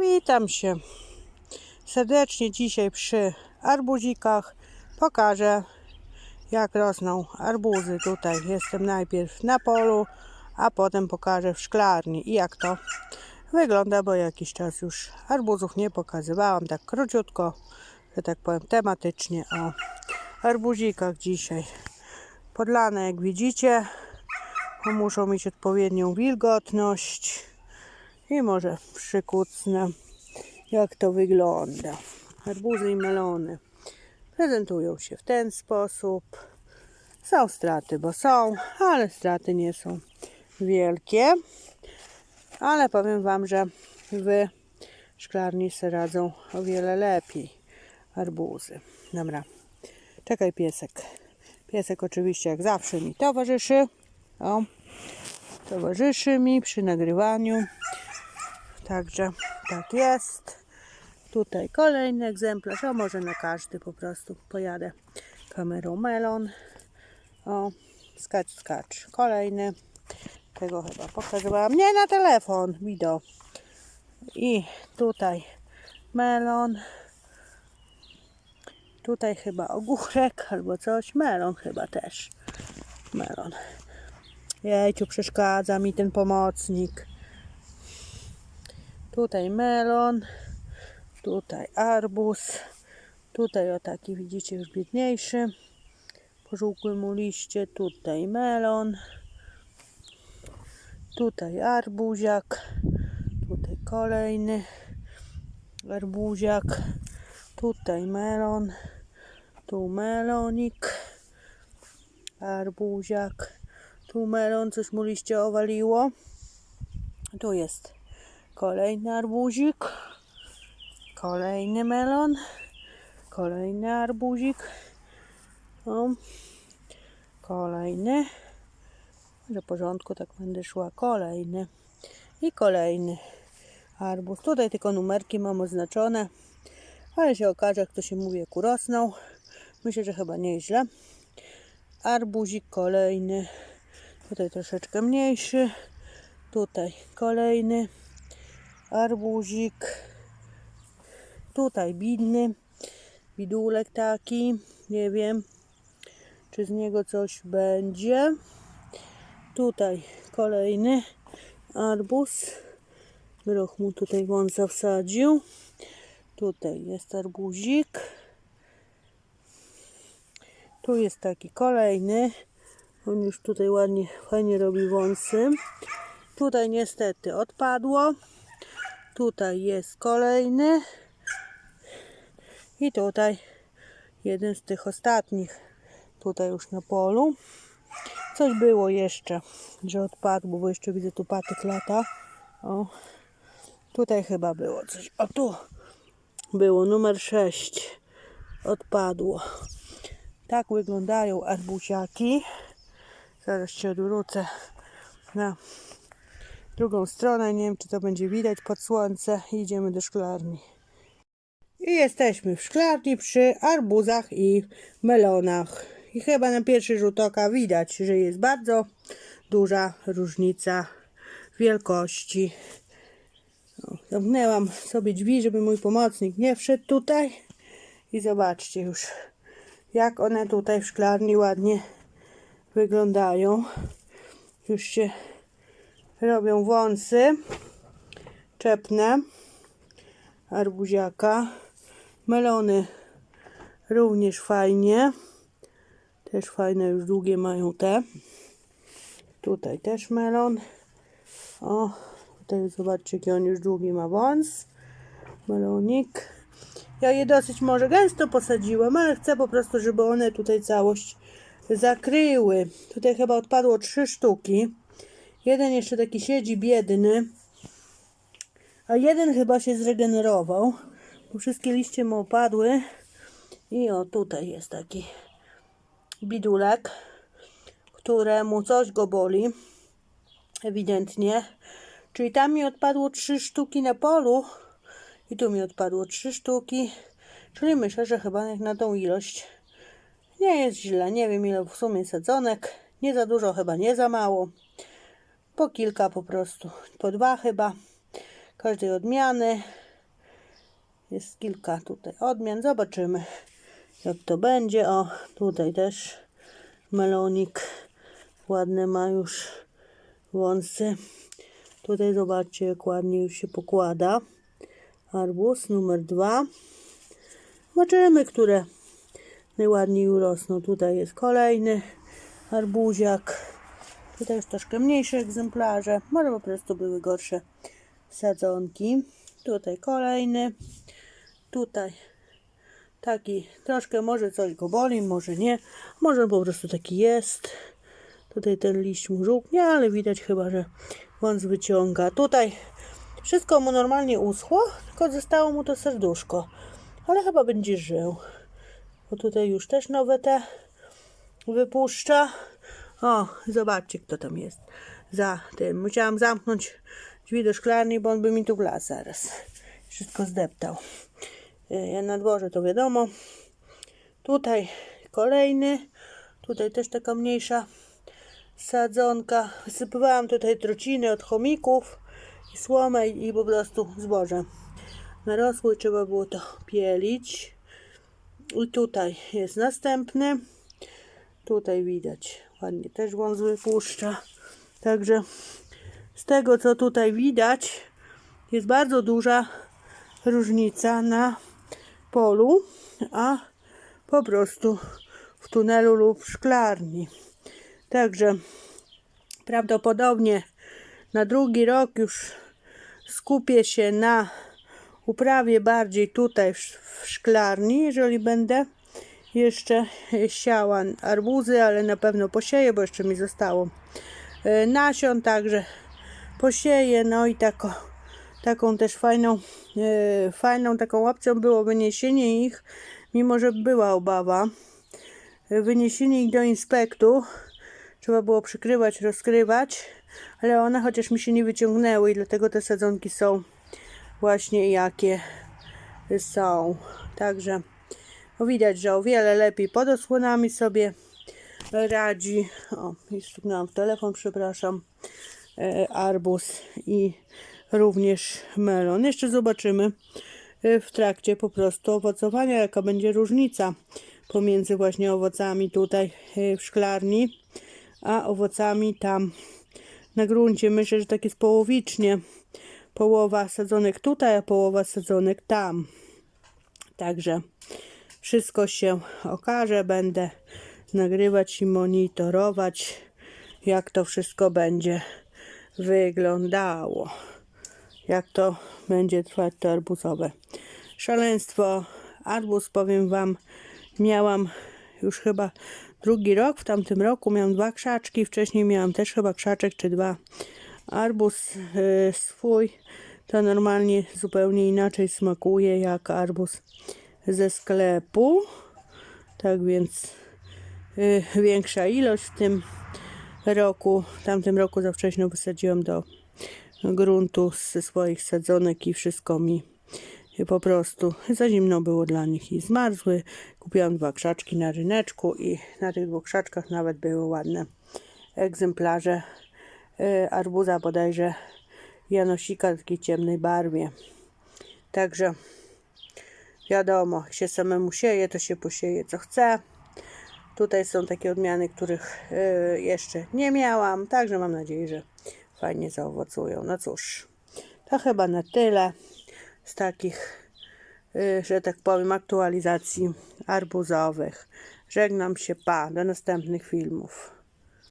Witam się serdecznie dzisiaj przy arbuzikach. Pokażę jak rosną arbuzy. Tutaj jestem najpierw na polu, a potem pokażę w szklarni i jak to wygląda, bo jakiś czas już arbuzów nie pokazywałam, tak króciutko, że tak powiem tematycznie o arbuzikach dzisiaj. Podlane jak widzicie, muszą mieć odpowiednią wilgotność i może przykucnę jak to wygląda. Arbuzy i melony prezentują się w ten sposób. Są straty, bo są, ale straty nie są wielkie. Ale powiem Wam, że w szklarni se radzą o wiele lepiej arbuzy. Dobra, czekaj piesek. Piesek oczywiście jak zawsze mi towarzyszy. O, towarzyszy mi przy nagrywaniu. Także tak jest. Tutaj kolejny egzemplarz, a może na każdy po prostu pojadę kamerą melon. O, skacz, skacz. Kolejny. Tego chyba pokazywałam. Nie na telefon, wideo. I tutaj melon. Tutaj chyba ogórek albo coś. Melon chyba też. Melon. Jejciu, przeszkadza mi ten pomocnik. Tutaj melon, tutaj arbuz, tutaj o taki widzicie już biedniejszy, pożółkły mu liście, tutaj melon, tutaj arbuziak, tutaj kolejny arbuziak, tutaj melon, tu melonik, arbuziak, tu melon, coś mu liście owaliło, tu jest Kolejny arbuzik. Kolejny melon. Kolejny arbuzik. O. Kolejny. Do porządku tak będę szła. Kolejny. I kolejny arbuz. Tutaj tylko numerki mam oznaczone. Ale się okaże, jak to się mówi, jak urosną. Myślę, że chyba nieźle. Arbuzik kolejny. Tutaj troszeczkę mniejszy. Tutaj kolejny arbuzik. Tutaj bidny, bidulek taki. Nie wiem, czy z niego coś będzie. Tutaj kolejny arbuz. Groch mu tutaj wąsa wsadził. Tutaj jest arbuzik. Tu jest taki kolejny. On już tutaj ładnie, fajnie robi wąsy. Tutaj niestety odpadło. Tutaj jest kolejny. I tutaj jeden z tych ostatnich. Tutaj już na polu. Coś było jeszcze, że odpadło, bo jeszcze widzę tu patyk lata. O, tutaj chyba było coś. O, tu było numer 6. Odpadło. Tak wyglądają arbuziaki. Zaraz się odwrócę na drugą stronę. Nie wiem, czy to będzie widać pod słońce. Idziemy do szklarni. I jesteśmy w szklarni przy arbuzach i melonach. I chyba na pierwszy rzut oka widać, że jest bardzo duża różnica wielkości. O, zamknęłam sobie drzwi, żeby mój pomocnik nie wszedł tutaj. I zobaczcie już, jak one tutaj w szklarni ładnie wyglądają. Już się robią wąsy czepne arbuziaka melony również fajnie. Też fajne już długie mają te. Tutaj też melon. O tutaj zobaczcie jaki on już długi ma wąs. Melonik. Ja je dosyć może gęsto posadziłam ale chcę po prostu żeby one tutaj całość zakryły. Tutaj chyba odpadło trzy sztuki Jeden jeszcze taki siedzi biedny, a jeden chyba się zregenerował, bo wszystkie liście mu opadły. I o, tutaj jest taki bidulek, któremu coś go boli, ewidentnie. Czyli tam mi odpadło trzy sztuki na polu i tu mi odpadło trzy sztuki. Czyli myślę, że chyba jak na tą ilość nie jest źle. Nie wiem ile w sumie sadzonek. Nie za dużo, chyba nie za mało po kilka po prostu, po dwa chyba, każdej odmiany. Jest kilka tutaj odmian. Zobaczymy, jak to będzie. O, tutaj też melonik. Ładne ma już wąsy. Tutaj zobaczcie, jak ładnie już się pokłada. Arbuz numer dwa. Zobaczymy, które najładniej urosną. Tutaj jest kolejny arbuziak. Tutaj już troszkę mniejsze egzemplarze. Może po prostu były gorsze sadzonki. Tutaj kolejny. Tutaj taki troszkę może coś go boli, może nie. Może po prostu taki jest. Tutaj ten liść mu żółknie, ale widać chyba, że wąs wyciąga. Tutaj wszystko mu normalnie uschło, tylko zostało mu to serduszko. Ale chyba będzie żył. Bo tutaj już też nowe te wypuszcza. O, zobaczcie, kto tam jest. Za tym. Musiałam zamknąć drzwi do szklarni, bo on by mi tu wlazł zaraz. Wszystko zdeptał. E, Na dworze to wiadomo. Tutaj kolejny. Tutaj też taka mniejsza sadzonka. Wysypywałam tutaj trociny od chomików słomę i po prostu zboże. Narosły, trzeba było to pielić. I tutaj jest następny. Tutaj widać ładnie też wąs wypuszcza. Także z tego co tutaj widać jest bardzo duża różnica na polu, a po prostu w tunelu lub w szklarni. Także prawdopodobnie na drugi rok już skupię się na uprawie bardziej tutaj w, w szklarni, jeżeli będę jeszcze siała arbuzy, ale na pewno posieję, bo jeszcze mi zostało e, nasion, także posieję, no i tako, taką też fajną, e, fajną taką opcją było wyniesienie ich, mimo że była obawa, e, wyniesienie ich do inspektu, trzeba było przykrywać, rozkrywać, ale one chociaż mi się nie wyciągnęły i dlatego te sadzonki są właśnie jakie są. Także widać, że o wiele lepiej pod osłonami sobie radzi. O, i stuknęłam w telefon, przepraszam. E, arbuz i również melon. Jeszcze zobaczymy e, w trakcie po prostu owocowania, jaka będzie różnica pomiędzy właśnie owocami tutaj e, w szklarni, a owocami tam na gruncie. Myślę, że tak jest połowicznie. Połowa sadzonek tutaj, a połowa sadzonek tam. Także wszystko się okaże. Będę nagrywać i monitorować, jak to wszystko będzie wyglądało. Jak to będzie trwać to arbuzowe szaleństwo. Arbuz, powiem Wam, miałam już chyba drugi rok. W tamtym roku miałam dwa krzaczki. Wcześniej miałam też chyba krzaczek czy dwa. Arbuz y, swój to normalnie zupełnie inaczej smakuje jak arbuz ze sklepu. Tak więc y, większa ilość w tym roku. W tamtym roku za wcześnie wysadziłam do gruntu ze swoich sadzonek i wszystko mi po prostu za zimno było dla nich i zmarzły. Kupiłam dwa krzaczki na ryneczku i na tych dwóch krzaczkach nawet były ładne egzemplarze y, arbuza bodajże janosika w takiej ciemnej barwie. Także wiadomo, jak się samemu sieje, to się posieje co chce. Tutaj są takie odmiany, których y, jeszcze nie miałam, także mam nadzieję, że fajnie zaowocują. No cóż, to chyba na tyle z takich, y, że tak powiem, aktualizacji arbuzowych. Żegnam się, pa, do następnych filmów.